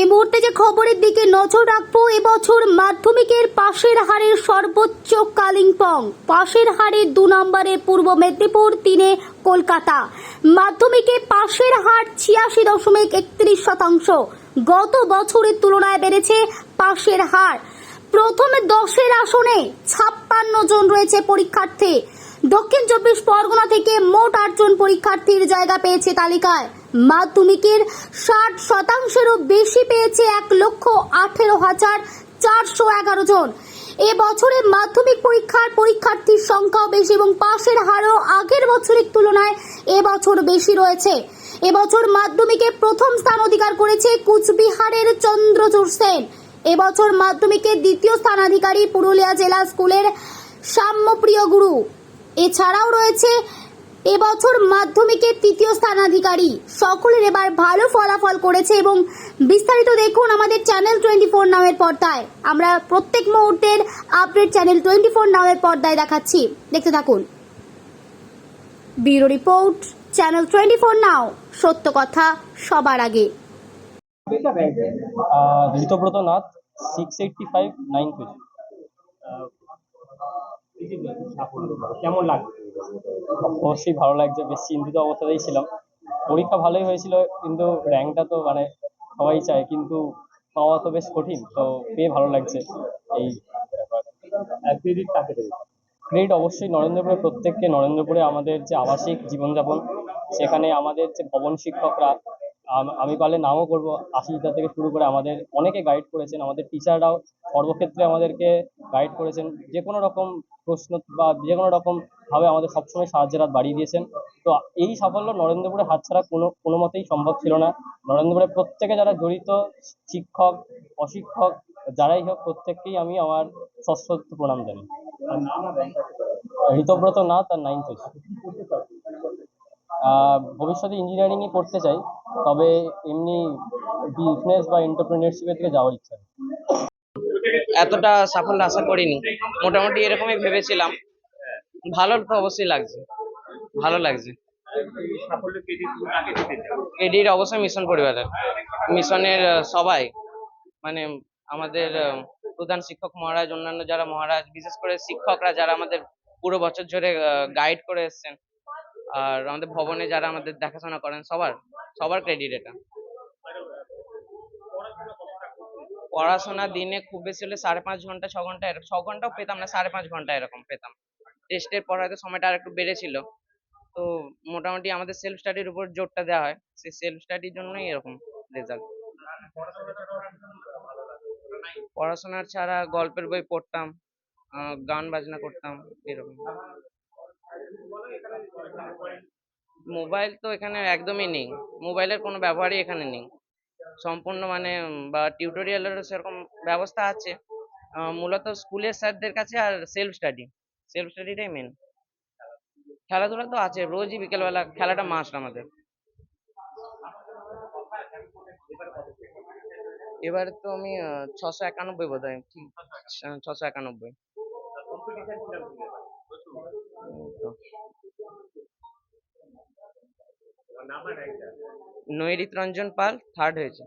এই মুহূর্তে যে খবরের দিকে নজর রাখব এবছর মাধ্যমিকের পাশের হারের সর্বোচ্চ কালিম্পং। পাশের হারের দু নম্বরে পূর্ব মেদিনীপুর, তিনে কলকাতা। মাধ্যমিকে পাশের হার ছিয়াশি দশমিক একত্রিশ শতাংশ। গত বছরের তুলনায় বেড়েছে পাশের হার। প্রথমে দশের আসনে ছাপ্পান্ন জন রয়েছে পরীক্ষার্থী। দক্ষিণ চব্বিশ পরগনা থেকে মোট আটজন পরীক্ষার্থীর জায়গা পেয়েছে তালিকায়। মাধ্যমিকের ষাট শতাংশেরও বেশি পেয়েছে এক লক্ষ আঠেরো হাজার চারশো এগারো জন। এ বছরে মাধ্যমিক পরীক্ষার পরীক্ষার্থীর সংখ্যাও বেশি এবং পাশের হারও আগের বছরের তুলনায় এবছর বেশি রয়েছে। এবছর মাধ্যমিকে প্রথম স্থান অধিকার করেছে কুচবিহারের চন্দ্রচূড় সেন। এবছর মাধ্যমিকে দ্বিতীয় স্থানাধিকারী পুরুলিয়া জেলা স্কুলের সাম্যপ্রিয় গুরু। এছাড়াও রয়েছে এবছর মাধ্যমিকে তৃতীয় স্থানাধিকারী। সকলের এবার ভালো ফলাফল করেছে এবং বিস্তারিত দেখুন আমাদের চ্যানেল টোয়েন্টি ফোর নামের পর্দায়। আমরা প্রত্যেক মুহূর্তের আপডেট চ্যানেল টোয়েন্টি ফোর নামের পর্দায় দেখাচ্ছি। দেখতে থাকুন। Bureau report, channel twenty four now, সত্য কথা সবার আগে। Ritabrata Nath six eighty five nine কেমন লাগছে অবশ্যই ভালো লাগছে বেশ চিন্তিত অবস্থাতেই ছিলাম। পরীক্ষা ভালোই হয়েছিল কিন্তু র্যাঙ্কটা তো মানে সবাই চায় কিন্তু পাওয়া তো বেশ কঠিন তো পেয়ে ভালো লাগছে এই ক্রেডিট কাকে দেবে? ক্রেডিট অবশ্যই নরেন্দ্রপুরে প্রত্যেককে নরেন্দ্রপুরে আমাদের যে আবাসিক জীবনযাপন সেখানে আমাদের যে ভবন শিক্ষকরা আম- পারলে নামও করব। আশিসদা থেকে শুরু করে আমাদের অনেকে গাইড করেছেন, আমাদের টিচাররাও সর্বক্ষেত্রে আমাদেরকে গাইড করেছেন। যে কোনো রকম প্রশ্ন বা যে কোনো রকম ভাবে আমাদের সবসময় সাহায্যের হাত বাড়িয়ে দিয়েছেন। তো এই সাফল্য নরেন্দ্রপুরে হাতছাড়া কোনো কোনো মতেই সম্ভব ছিল না। নরেন্দ্রপুরে প্রত্যেকে যারা জড়িত, শিক্ষক, অশিক্ষক, যারাই হোক, প্রত্যেককেই আমি আমার সশ্রদ্ধ প্রণাম জানি ঋতব্রত নাথ আর নাইন্থ হয়েছে ভবিষ্যতে ইঞ্জিনিয়ারিংই করতে চাই। তবে এমনি বিজনেস বা এন্টারপ্রেনিয়ারশিপের দিকে যাওয়ার ইচ্ছা এতটা সাফল্য আশা করিনি। মোটামুটি এরকমই ভেবেছিলাম। ভালো তো অবশ্যই লাগছে। ভালো লাগছে। ক্রেডিট অবশ্যই মিশন পরিবারের। মিশনের সবাই মানে আমাদের প্রধান শিক্ষক মহারাজ, অন্যান্য যারা মহারাজ, বিশেষ করে শিক্ষকরা যারা আমাদের পুরো বছর ধরে গাইড করে এসেছেন, আর আমাদের ভবনে যারা আমাদের দেখাশোনা করেন, সবার সবার ক্রেডিট এটা। পড়াশোনা দিনে খুব বেশি হলে সাড়ে পাঁচ ঘণ্টা, ছ ঘণ্টা ছ ঘন্টাও পেতাম না, সাড়ে পাঁচ ঘণ্টা এরকম পেতাম। টেস্টের পর হয়তো সময়টা আর একটু বেড়েছিল। তো মোটামুটি আমাদের সেলফ স্টাডির উপর জোরটা দেওয়া হয়। সেই সেলফ স্টাডির জন্যই এরকম রেজাল্ট পড়াশোনার ছাড়া গল্পের বই পড়তাম গান বাজনা করতাম, এরকম। মোবাইল তো এখানে একদমই নেই। মোবাইলের কোনো ব্যবহারই এখানে নেই। সম্পূর্ণ মানে বা টিউটোরিয়ালেরও সেরকম ব্যবস্থা আছে। মূলত স্কুলের স্যারদের কাছে আর সেলফ স্টাডি সেলফ স্টাডিটাই মেন খেলাধুলা তো আছে, রোজই বিকেলবেলা খেলাটা মাস্ট আমাদের। এবার তো আমি ছশো একানব্বই বোধ হয় ঠিক ছশো একানব্বই। নৈরিত রঞ্জন পাল থার্ড হয়েছে।